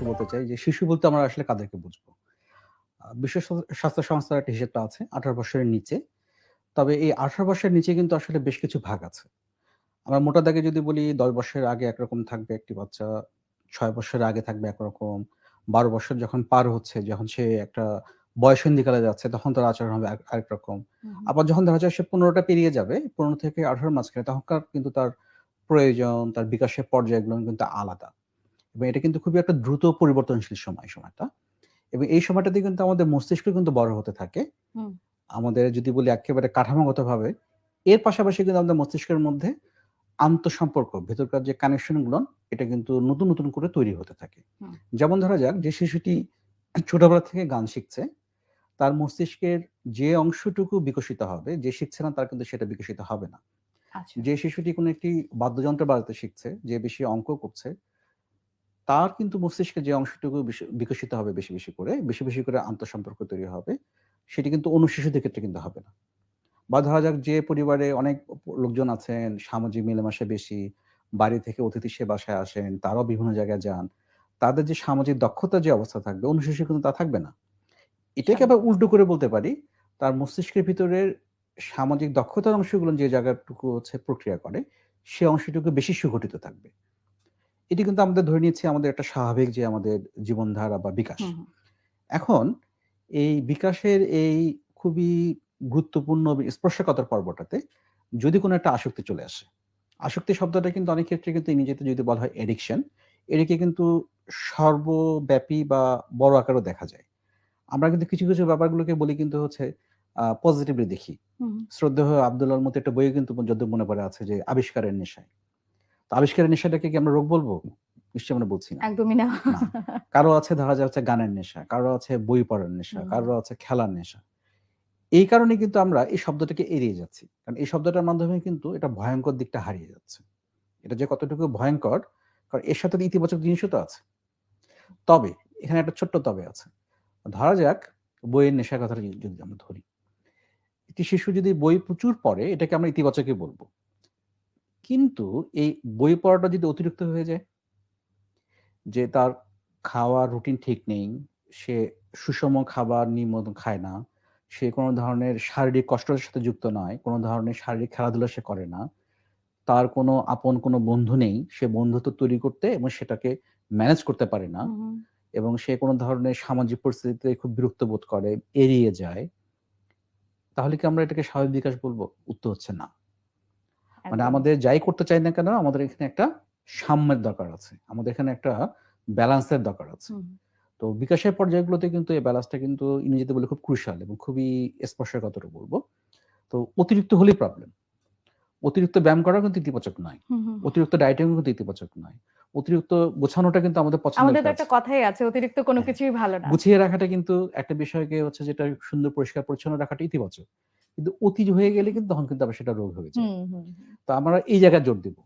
একটু বলতে চাই যে শিশু বলতে আমরা আসলে কাদেরকে বুঝব? বিশ্ব স্বাস্থ্য সংস্থার একটা হিসেবটা আছে আঠারো বছরের নিচে। তবে এই আঠারো বছরের নিচে কিন্তু আসলে বেশ কিছু ভাগ আছে। আমরা মোটা দাগে যদি বলি দশ বছরের আগে একরকম থাকবে একটি বাচ্চা ছয় বছরের আগে থাকবে একরকম। বারো বছর যখন পার হচ্ছে যখন সে একটা বয়স বয়সন্ধিকালে যাচ্ছে তখন তার আচরণ হবে আরেক রকম। আবার যখন দেখা যায় সে পনেরোটা পেরিয়ে যাবে পনেরো থেকে আঠারো মাঝখানে তখনকার কিন্তু তার প্রয়োজন তার বিকাশের পর্যায়গুলো কিন্তু আলাদা। এবং এটা কিন্তু খুবই একটা দ্রুত পরিবর্তনশীল সময় সময়টা। এবং এই সময়টাতে কিন্তু আমাদের মস্তিষ্ক কিন্তু বড় হতে থাকে। আমাদের যদি বলি একেবারে কাঠামোগতভাবে এর পাশাপাশি কিন্তু আমাদের মস্তিষ্কের মধ্যে আন্তঃসম্পর্ক ভেতরকার যে কানেকশনগুলো এটা কিন্তু নতুন নতুন করে তৈরি হতে থাকে। যেমন ধরা যাক যে শিশুটি ছোটবেলা থেকে গান শিখছে তার মস্তিষ্কের যে অংশটুকু বিকশিত হবে যে শিখছে না তার কিন্তু সেটা বিকশিত হবে না। আচ্ছা। যে শিশুটি কোনো একটি বাদ্যযন্ত্র বাজাতে শিখছে যে বেশি অঙ্ক করছে তার কিন্তু মস্তিষ্কে যে অংশটুকু বিকশিত হবে বেশি বেশি করে, বেশি বেশি করে আন্তঃসম্পর্ক তৈরি হবে, সেটি কিন্তু অন্য শিশুদের ক্ষেত্রে কিন্তু হবে না। বা ধরা যাক যে পরিবারে অনেক লোকজন আছেন, সামাজিক মেলামেশা বেশি, বাড়ি থেকে অতিথি সে বাসায় আসেন, তারাও বিভিন্ন জায়গায় যান, তাদের যে সামাজিক দক্ষতা যে অবস্থা থাকবে, অন্য শিশু কিন্তু তা থাকবে না। এটাকে আবার উল্টো করে বলতে পারি, তার মস্তিষ্কের ভিতরের সামাজিক দক্ষতার অংশগুলো যে জায়গাটুকু হচ্ছে প্রক্রিয়া করে, সে অংশটুকু বেশি সুগঠিত থাকবে। এটি কিন্তু আমাদের ধরে নিচ্ছি আমাদের একটা স্বাভাবিক যে আমাদের জীবনধারা বা বিকাশ। এখন এই বিকাশের এই খুবই গুরুত্বপূর্ণ স্পর্শকতার পর্বটাতে যদি কোনো একটা আসক্তি চলে আসে আসক্তি শব্দটা কিন্তু অনেক ক্ষেত্রে কিন্তু ইংরেজিতে যদি বলা হয় এডিকশন এটিকে কিন্তু সর্বব্যাপী বা বড় আকারও দেখা যায়। আমরা কিন্তু কিছু কিছু ব্যাপারগুলোকে বলি কিন্তু হচ্ছে পজিটিভলি দেখি। শ্রদ্ধেয় আব্দুল্লাহর মতো একটা বইও কিন্তু যদি মনে পড়ে আছে যে আবিষ্কারের নেশায়। আবিষ্কারের নেশাটাকে কি আমরা রোগ বলব? নিশ্চয়ই আমরা বলছি না। একদমই না। কারও আছে ধরা যাচ্ছে গানের নেশা কারও আছে বই পড়ার নেশা। কারও আছে খেলার নেশা। এই কারণে কিন্তু আমরা এই শব্দটাকে এড়িয়ে যাচ্ছি। কারণ এই শব্দটার মাধ্যমে কিন্তু এটা ভয়ঙ্কর দিকটা হারিয়ে যাচ্ছে। এটা যে কতটুকু ভয়ঙ্কর কারণ এর সাথে ইতিবাচক জিনিসও তো আছে। তবে এখানে একটা ছোট্ট তবে আছে। ধরা যাক বইয়ের নেশার কথাটা যদি যদি আমরা ধরি। একটি শিশু যদি বই প্রচুর পড়ে এটাকে আমরা ইতিবাচকই বলব। কিন্তু এই বই পড়াটা যদি অতিরিক্ত হয়ে যায় যে তার খাওয়ার রুটিন ঠিক নেই সে সুষম খাবার নিয়মিত খায় না সে কোনো ধরনের শারীরিক কষ্টের সাথে যুক্ত নয় কোনো ধরনের শারীরিক খেলাধুলা সে করে না তার কোনো আপন কোনো বন্ধু নেই সে বন্ধুত্ব তৈরি করতে এবং সেটাকে ম্যানেজ করতে পারে না। এবং সে কোনো ধরনের সামাজিক পরিস্থিতিতে খুব বিরক্ত বোধ করে এড়িয়ে যায় তাহলে কি আমরা এটাকে স্বাভাবিক বিকাশ বলব উত্তর হচ্ছে না মানে আমাদের যাই করতে চাই না কেন আমাদের এখানে একটা সাম্যের দরকার আছে। আমাদের এখানে একটা ব্যালেন্সের দরকার আছে। তো বিকাশের পর্যায়গুলোতে কিন্তু এই ব্যালেন্সটা কিন্তু ইংরেজিতে বলে খুব ক্রুশাল এবং খুবই স্পর্শকাতর বলব। তো অতিরিক্ত হলেই প্রবলেম অতিরিক্ত ব্যায়াম করা কিন্তু ইতিবাচক নয়। অতিরিক্ত ডায়েটিং কিন্তু ইতিবাচক নয়। অতিরিক্ত গোছানোটা কিন্তু আমাদের পছন্দ আমাদের একটা কথাই আছে অতিরিক্ত কোনো হ্যাঁ। কিছুই ভালো না। গুছিয়ে রাখাটা কিন্তু একটা বিষয়কে হচ্ছে যেটা সুন্দর পরিষ্কার পরিচ্ছন্ন রাখাটা ইতিবাচক। কিন্তু অতীজ হয়ে গেলে কিন্তু তখন কিন্তু আবার সেটা রোগ হয়ে যায়। তো আমরা এই জায়গায় জোর দিব